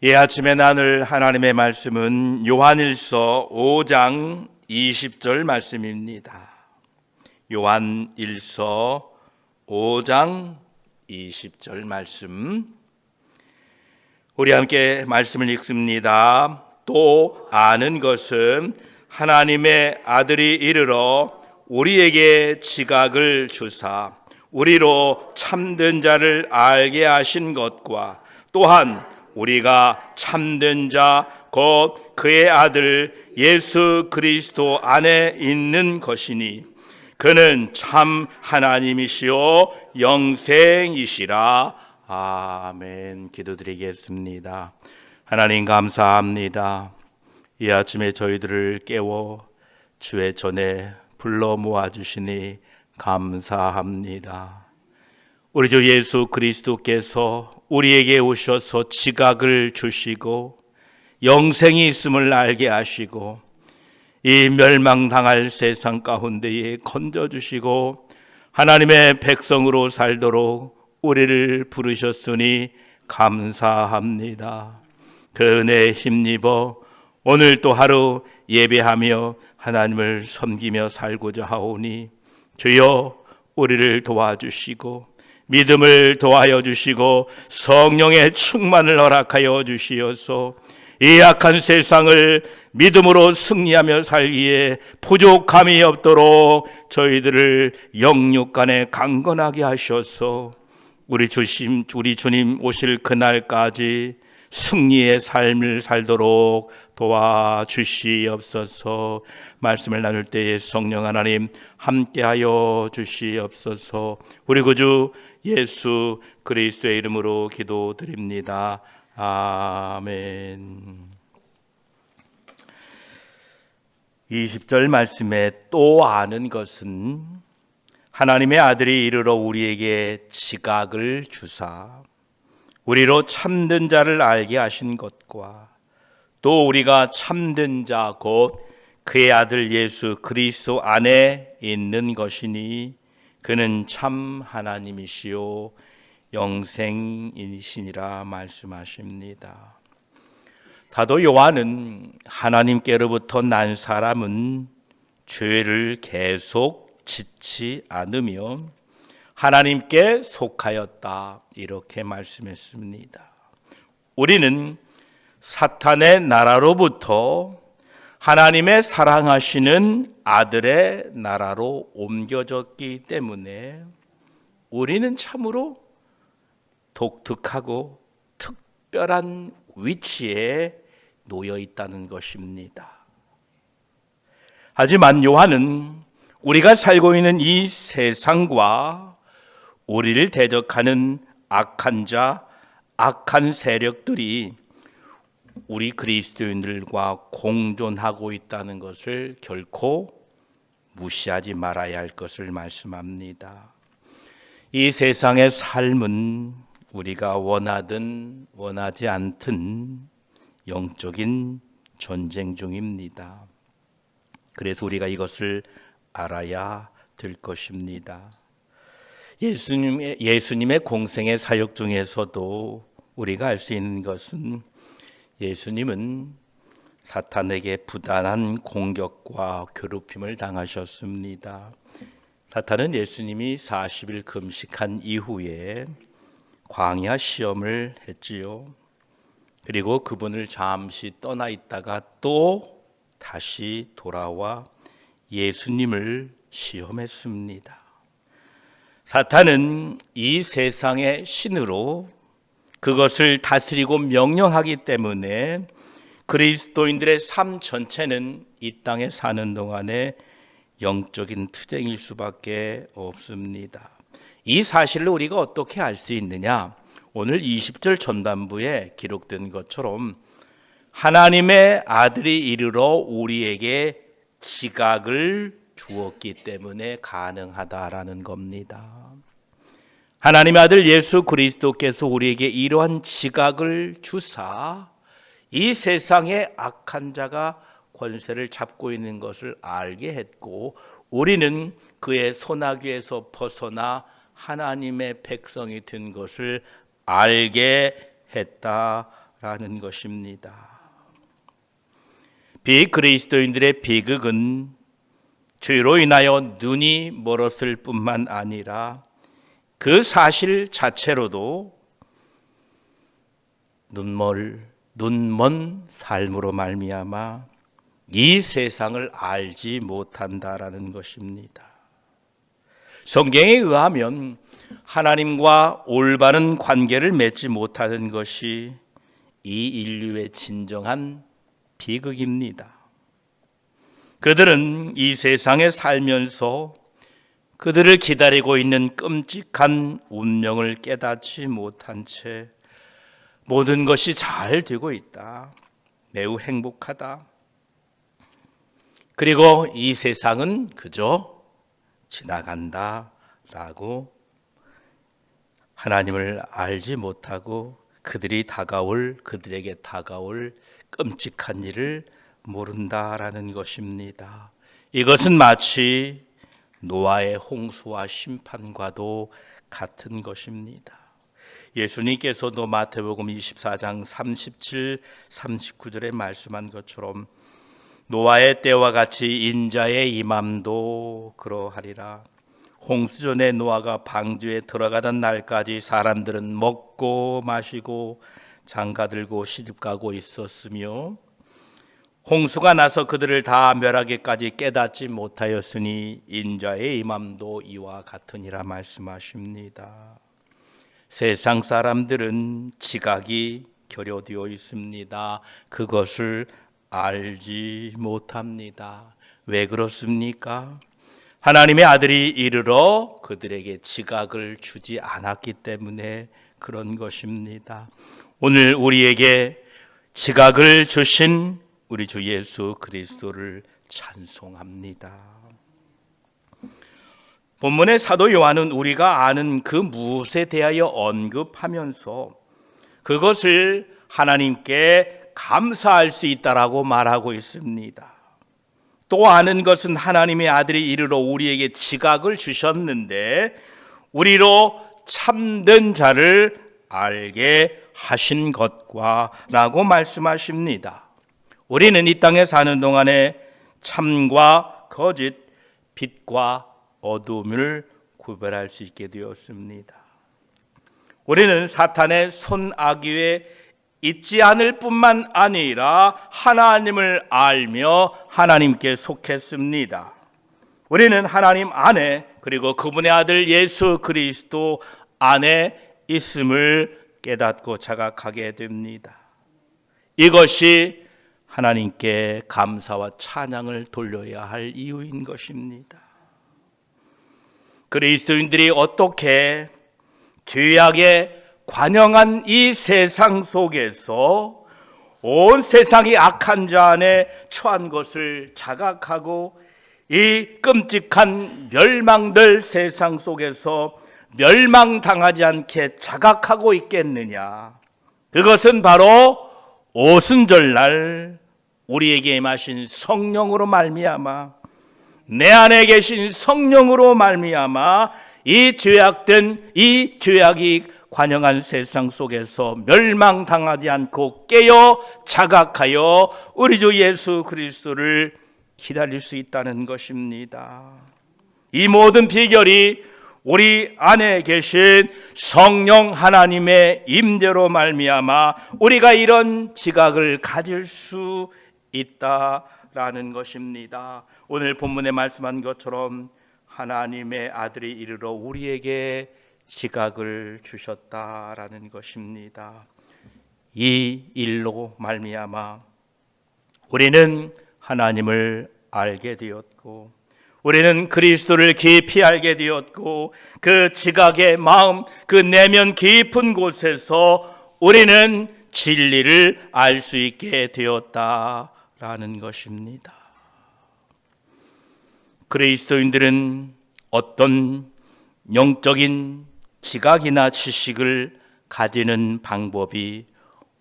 이 아침에 나눌 하나님의 말씀은 요한일서 5장 20절 말씀입니다. 요한일서 5장 20절 말씀. 우리 함께 말씀을 읽습니다. 또 아는 것은 하나님의 아들이 이르러 우리에게 지각을 주사 우리로 참된 자를 알게 하신 것과 또한 우리가 참된 자 곧 그의 아들 예수 그리스도 안에 있는 것이니 그는 참 하나님이시요 영생이시라. 아멘. 기도드리겠습니다. 하나님 감사합니다. 이 아침에 저희들을 깨워 주의 전에 불러 모아 주시니 감사합니다 우리 주 예수 그리스도께서 우리에게 오셔서 지각을 주시고 영생이 있음을 알게 하시고 이 멸망당할 세상 가운데에 건져 주시고 하나님의 백성으로 살도록 우리를 부르셨으니 감사합니다. 그 은혜에 힘입어 오늘 또 하루 예배하며 하나님을 섬기며 살고자 하오니 주여 우리를 도와주시고 믿음을 도하여 주시고 성령의 충만을 허락하여 주시어서 이 약한 세상을 믿음으로 승리하며 살기에 부족함이 없도록 저희들을 영육간에 강건하게 하셔서 우리 주심 우리 주님 오실 그날까지 승리의 삶을 살도록 도와주시옵소서. 말씀을 나눌 때에 성령 하나님 함께하여 주시옵소서. 우리 구주 예수 그리스도의 이름으로 기도드립니다. 아멘. 20절 말씀에 또 아는 것은 하나님의 아들이 이르러 우리에게 지각을 주사 우리로 참된 자를 알게 하신 것과 또 우리가 참된 자 곧 그의 아들 예수 그리스도 안에 있는 것이니 그는 참 하나님이시요 영생이시니라 말씀하십니다. 사도 요한은 하나님께로부터 난 사람은 죄를 계속 짓지 않으며 하나님께 속하였다 이렇게 말씀했습니다. 우리는 사탄의 나라로부터 하나님의 사랑하시는 아들의 나라로 옮겨졌기 때문에 우리는 참으로 독특하고 특별한 위치에 놓여 있다는 것입니다. 하지만 요한은 우리가 살고 있는 이 세상과 우리를 대적하는 악한 자, 악한 세력들이 우리 그리스도인들과 공존하고 있다는 것을 결코 무시하지 말아야 할 것을 말씀합니다. 이 세상의 삶은 우리가 원하든 원하지 않든 영적인 전쟁 중입니다. 그래서 우리가 이것을 알아야 될 것입니다. 예수님의 예수님의 공생의 사역 중에서도 우리가 알 수 있는 것은 예수님은 사탄에게 부단한 공격과 괴롭힘을 당하셨습니다. 사탄은 예수님이 40일 금식한 이후에 광야 시험을 했지요. 그리고 그분을 잠시 떠나 있다가 또 다시 돌아와 예수님을 시험했습니다. 사탄은 이 세상의 신으로 그것을 다스리고 명령하기 때문에 그리스도인들의 삶 전체는 이 땅에 사는 동안에 영적인 투쟁일 수밖에 없습니다. 이 사실을 우리가 어떻게 알 수 있느냐? 오늘 20절 전반부에 기록된 것처럼 하나님의 아들이 이르러 우리에게 지각을 주었기 때문에 가능하다라는 겁니다. 하나님의 아들 예수 그리스도께서 우리에게 이러한 지각을 주사 이 세상의 악한 자가 권세를 잡고 있는 것을 알게 했고 우리는 그의 소나기에서 벗어나 하나님의 백성이 된 것을 알게 라는 것입니다. 비그리스도인들의 비극은 죄로 인하여 눈이 멀었을 뿐만 아니라 그 사실 자체로도 눈멀 눈먼 삶으로 말미암아 이 세상을 알지 못한다라는 것입니다. 성경에 의하면 하나님과 올바른 관계를 맺지 못하는 것이 이 인류의 진정한 비극입니다. 그들은 이 세상에 살면서 그들을 기다리고 있는 끔찍한 운명을 깨닫지 못한 채 모든 것이 잘 되고 있다. 매우 행복하다. 그리고 이 세상은 그저 지나간다. 라고 하나님을 알지 못하고 그들이 다가올, 그들에게 다가올 끔찍한 일을 모른다라는 것입니다. 이것은 마치 노아의 홍수와 심판과도 같은 것입니다. 예수님께서도 마태복음 24장 37, 39절에 말씀한 것처럼 노아의 때와 같이 인자의 임함도 그러하리라. 홍수 전에 노아가 방주에 들어가던 날까지 사람들은 먹고 마시고 장가 들고 시집 가고 있었으며 홍수가 나서 그들을 다 멸하기까지 깨닫지 못하였으니 인자의 임함도 이와 같으니라 말씀하십니다. 세상 사람들은 지각이 결여되어 있습니다. 그것을 알지 못합니다. 왜 그렇습니까? 하나님의 아들이 이르러 그들에게 지각을 주지 않았기 때문에 그런 것입니다. 오늘 우리에게 지각을 주신 우리 주 예수 그리스도를 찬송합니다. 본문의 사도 요한은 우리가 아는 그 무엇에 대하여 언급하면서 그것을 하나님께 감사할 수 있다라고 말하고 있습니다. 또 아는 것은 하나님의 아들이 이르러 우리에게 지각을 주셨는데 우리로 참된 자를 알게 하신 것과라고 말씀하십니다. 우리는 이 땅에 사는 동안에 참과 거짓, 빛과 어둠을 구별할 수 있게 되었습니다. 우리는 사탄의 손아귀에 있지 않을 뿐만 아니라 하나님을 알며 하나님께 속했습니다. 우리는 하나님 안에 그리고 그분의 아들 예수 그리스도 안에 있음을 깨닫고 자각하게 됩니다. 이것이 하나님께 감사와 찬양을 돌려야 할 이유인 것입니다. 그리스도인들이 어떻게 죄악에 관영한 이 세상 속에서 온 세상이 악한 자 안에 처한 것을 자각하고 이 끔찍한 멸망될 세상 속에서 멸망당하지 않게 자각하고 있겠느냐. 그것은 바로 오순절날 우리에게 임하신 성령으로 말미암아 내 안에 계신 성령으로 말미암아 이 죄악된 이 죄악이 관영한 세상 속에서 멸망당하지 않고 깨어 자각하여 우리 주 예수 그리스도를 기다릴 수 있다는 것입니다. 이 모든 비결이 우리 안에 계신 성령 하나님의 임재로 말미암아 우리가 이런 지각을 가질 수 있다라는 것입니다. 오늘 본문에 말씀한 것처럼 하나님의 아들이 이르러 우리에게 지각을 주셨다라는 것입니다. 이 일로 말미암아 우리는 하나님을 알게 되었고 우리는 그리스도를 깊이 알게 되었고 그 지각의 마음 그 내면 깊은 곳에서 우리는 진리를 알 수 있게 되었다 라는 것입니다. 그리스도인들은 어떤 영적인 지각이나 지식을 가지는 방법이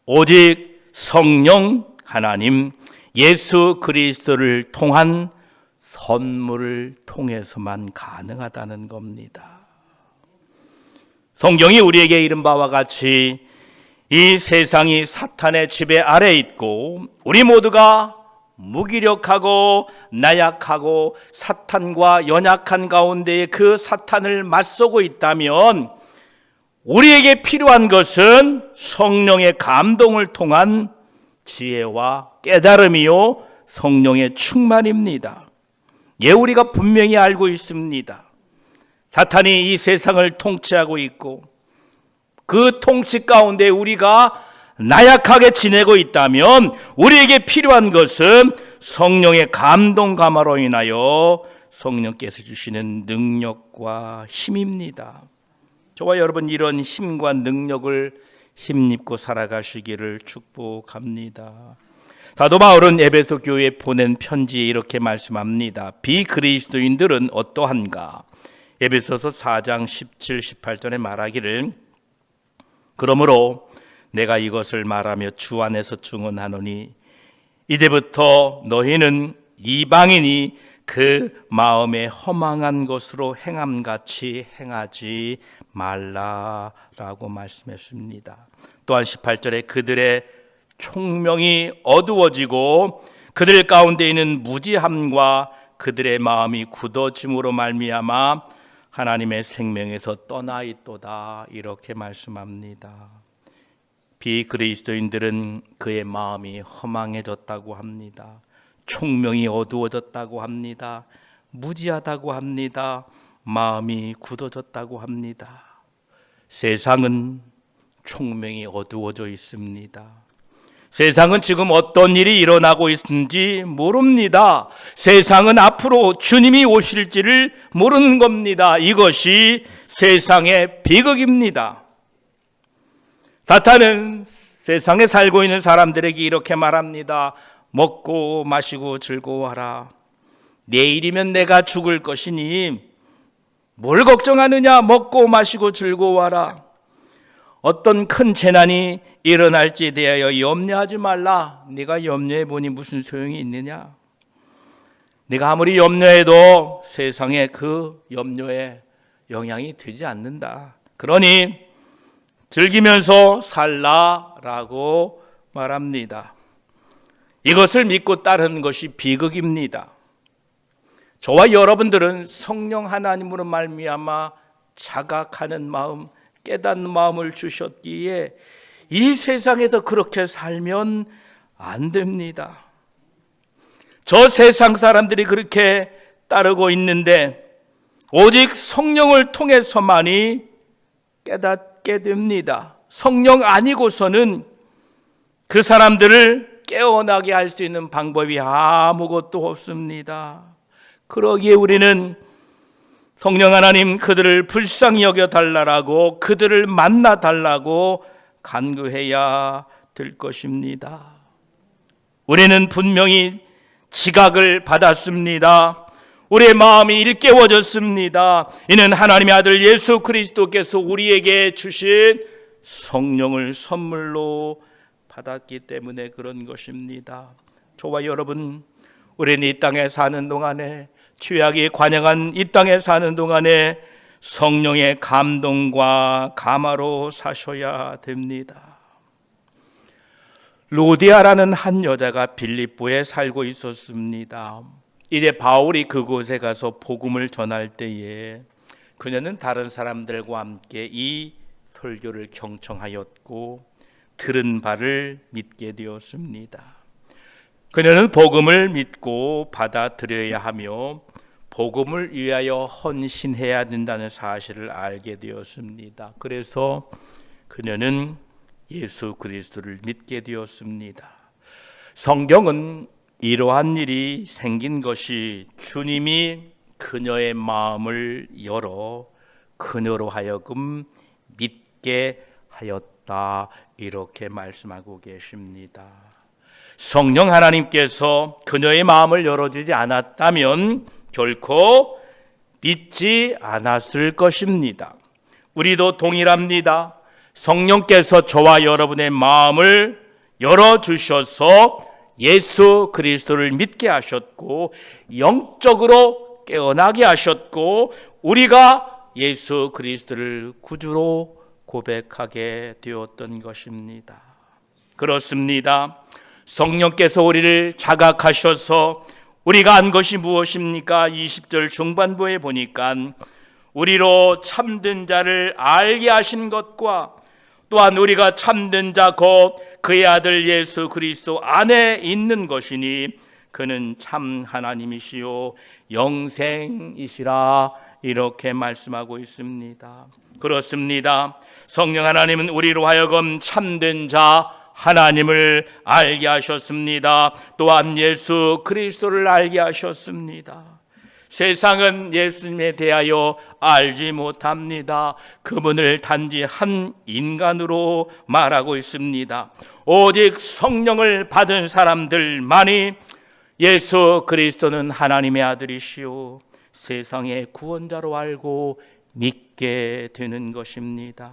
오직 성령 하나님 예수 그리스도를 통한 선물을 통해서만 가능하다는 겁니다. 성경이 우리에게 이른 바와 같이 이 세상이 사탄의 지배 아래 있고 우리 모두가 무기력하고 나약하고 사탄과 연약한 가운데 그 사탄을 맞서고 있다면 우리에게 필요한 것은 성령의 감동을 통한 지혜와 깨달음이요 성령의 충만입니다. 예, 우리가 분명히 알고 있습니다. 사탄이 이 세상을 통치하고 있고 그 통치 가운데 우리가 나약하게 지내고 있다면 우리에게 필요한 것은 성령의 감동 감화로 인하여 성령께서 주시는 능력과 힘입니다. 저와 여러분 이런 힘과 능력을 힘입고 살아가시기를 축복합니다. 사도 바울은 에베소 교회에 보낸 편지에 이렇게 말씀합니다. 비그리스도인들은 어떠한가? 에베소서 4장 17, 18절에 말하기를 그러므로 내가 이것을 말하며 주 안에서 증언하노니 이제부터 너희는 이방인이 그 마음에 허망한 것으로 행함같이 행하지 말라라고 말씀했습니다. 또한 18절에 그들의 총명이 어두워지고 그들 가운데 있는 무지함과 그들의 마음이 굳어짐으로 말미암아 하나님의 생명에서 떠나 있도다 이렇게 말씀합니다. 비그리스도인들은 그의 마음이 허망해졌다고 합니다. 총명이 어두워졌다고 합니다. 무지하다고 합니다. 마음이 굳어졌다고 합니다. 세상은 총명이 어두워져 있습니다. 세상은 지금 어떤 일이 일어나고 있는지 모릅니다. 세상은 앞으로 주님이 오실지를 모르는 겁니다. 이것이 세상의 비극입니다. 사탄은 세상에 살고 있는 사람들에게 이렇게 말합니다. 먹고 마시고 즐거워하라. 내일이면 내가 죽을 것이니 뭘 걱정하느냐? 먹고 마시고 즐거워하라. 어떤 큰 재난이 일어날지에 대하여 염려하지 말라. 네가 염려해 보니 무슨 소용이 있느냐? 네가 아무리 염려해도 세상에 그 염려에 영향이 되지 않는다. 그러니 즐기면서 살라라고 말합니다. 이것을 믿고 따르는 것이 비극입니다. 저와 여러분들은 성령 하나님으로 말미암아 자각하는 마음, 깨닫는 마음을 주셨기에 이 세상에서 그렇게 살면 안 됩니다. 저 세상 사람들이 그렇게 따르고 있는데 오직 성령을 통해서만이 깨닫게 됩니다. 성령 아니고서는 그 사람들을 깨어나게 할 수 있는 방법이 아무것도 없습니다. 그러기에 우리는 성령 하나님 그들을 불쌍히 여겨 달라라고 그들을 만나 달라고 간구해야 될 것입니다. 우리는 분명히 지각을 받았습니다. 우리의 마음이 일깨워졌습니다. 이는 하나님의 아들 예수 그리스도께서 우리에게 주신 성령을 선물로 받았기 때문에 그런 것입니다. 저와 여러분, 우리는 이 땅에 사는 동안에 죄악이 관영한 이 땅에 사는 동안에 성령의 감동과 감화로 사셔야 됩니다. 로디아라는 한 여자가 빌립보에 살고 있었습니다. 이제 바울이 그곳에 가서 복음을 전할 때에 그녀는 다른 사람들과 함께 이 설교를 경청하였고 들은 바를 믿게 되었습니다. 그녀는 복음을 믿고 받아들여야 하며 복음을 위하여 헌신해야 된다는 사실을 알게 되었습니다. 그래서 그녀는 예수 그리스도를 믿게 되었습니다. 성경은 이러한 일이 생긴 것이 주님이 그녀의 마음을 열어 그녀로 하여금 믿게 하였다 이렇게 말씀하고 계십니다. 성령 하나님께서 그녀의 마음을 열어주지 않았다면 결코 믿지 않았을 것입니다. 우리도 동일합니다. 성령께서 저와 여러분의 마음을 열어주셔서 예수 그리스도를 믿게 하셨고, 영적으로 깨어나게 하셨고, 우리가 예수 그리스도를 구주로 고백하게 되었던 것입니다. 그렇습니다. 성령께서 우리를 자각하셔서 우리가 한 것이 무엇입니까? 20절 중반부에 보니까 우리로 참된 자를 알게 하신 것과 또한 우리가 참된 자 곧 그의 아들 예수 그리스도 안에 있는 것이니 그는 참 하나님이시요 영생이시라 이렇게 말씀하고 있습니다. 그렇습니다. 성령 하나님은 우리로 하여금 참된 자 하나님을 알게 하셨습니다. 또한 예수 그리스도를 알게 하셨습니다. 세상은 예수님에 대하여 알지 못합니다. 그분을 단지 한 인간으로 말하고 있습니다. 오직 성령을 받은 사람들만이 예수 그리스도는 하나님의 아들이시오 세상의 구원자로 알고 믿게 되는 것입니다.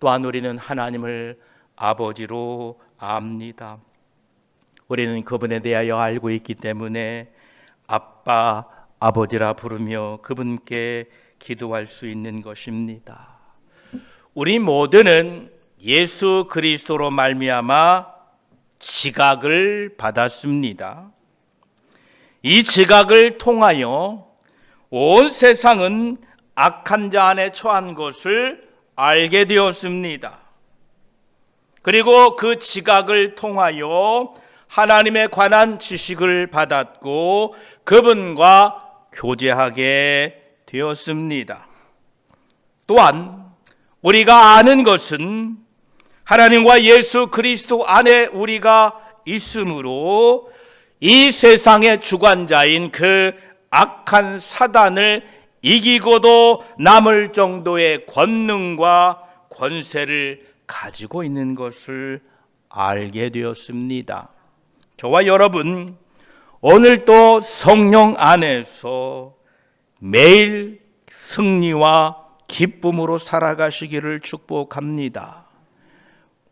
또한 우리는 하나님을 아버지로 압니다. 우리는 그분에 대하여 알고 있기 때문에 아빠, 아버지라 부르며 그분께 기도할 수 있는 것입니다. 우리 모두는 예수 그리스도로 말미암아 지각을 받았습니다. 이 지각을 통하여 온 세상은 악한 자 안에 처한 것을 알게 되었습니다. 그리고 그 지각을 통하여 하나님에 관한 지식을 받았고 그분과 교제하게 되었습니다. 또한 우리가 아는 것은 하나님과 예수 그리스도 안에 우리가 있으므로 이 세상의 주관자인 그 악한 사단을 이기고도 남을 정도의 권능과 권세를 가지고 있는 것을 알게 되었습니다. 저와 여러분, 오늘 또 성령 안에서 매일 승리와 기쁨으로 살아가시기를 축복합니다.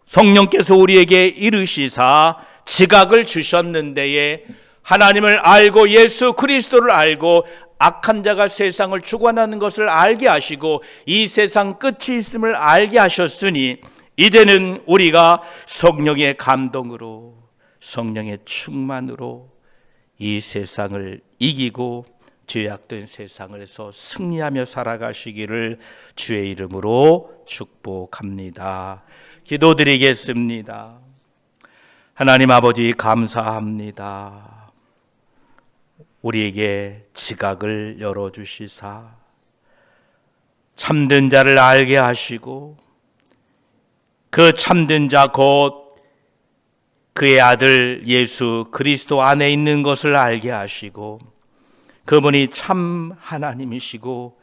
성령께서 우리에게 이르시사 지각을 주셨는데에 하나님을 알고 예수 그리스도를 알고 악한 자가 세상을 주관하는 것을 알게 하시고 이 세상 끝이 있음을 알게 하셨으니 이제는 우리가 성령의 감동으로 성령의 충만으로 이 세상을 이기고 죄악된 세상에서 승리하며 살아가시기를 주의 이름으로 축복합니다. 기도드리겠습니다. 하나님 아버지 감사합니다. 우리에게 지각을 열어 주시사 참된 자를 알게 하시고 그 참된 자 곧 그의 아들 예수 그리스도 안에 있는 것을 알게 하시고 그분이 참 하나님이시고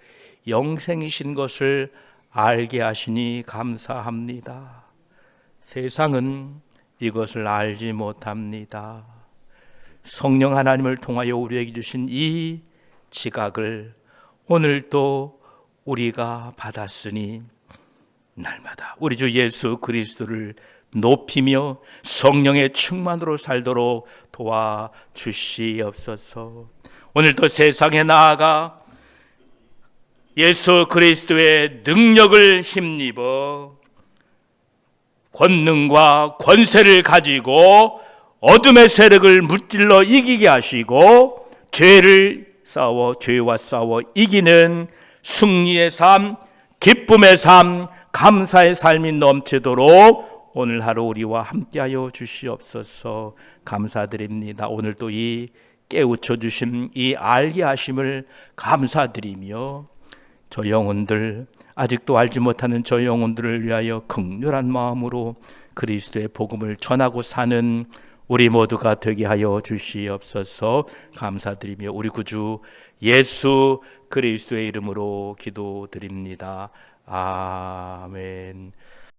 영생이신 것을 알게 하시니 감사합니다. 세상은 이것을 알지 못합니다. 성령 하나님을 통하여 우리에게 주신 이 지각을 오늘도 우리가 받았으니 날마다 우리 주 예수 그리스도를 높이며 성령의 충만으로 살도록 도와 주시옵소서. 오늘도 세상에 나아가 예수 그리스도의 능력을 힘입어 권능과 권세를 가지고 어둠의 세력을 무찔러 이기게 하시고 죄를 싸워 죄와 싸워 이기는 승리의 삶, 기쁨의 삶, 감사의 삶이 넘치도록 오늘 하루 우리와 함께하여 주시옵소서 감사드립니다. 오늘도 이 깨우쳐 주신 이 알게 하심을 감사드리며 저 영혼들 아직도 알지 못하는 저 영혼들을 위하여 극렬한 마음으로 그리스도의 복음을 전하고 사는 우리 모두가 되게 하여 주시옵소서 감사드리며 우리 구주 예수 그리스도의 이름으로 기도드립니다. 아멘.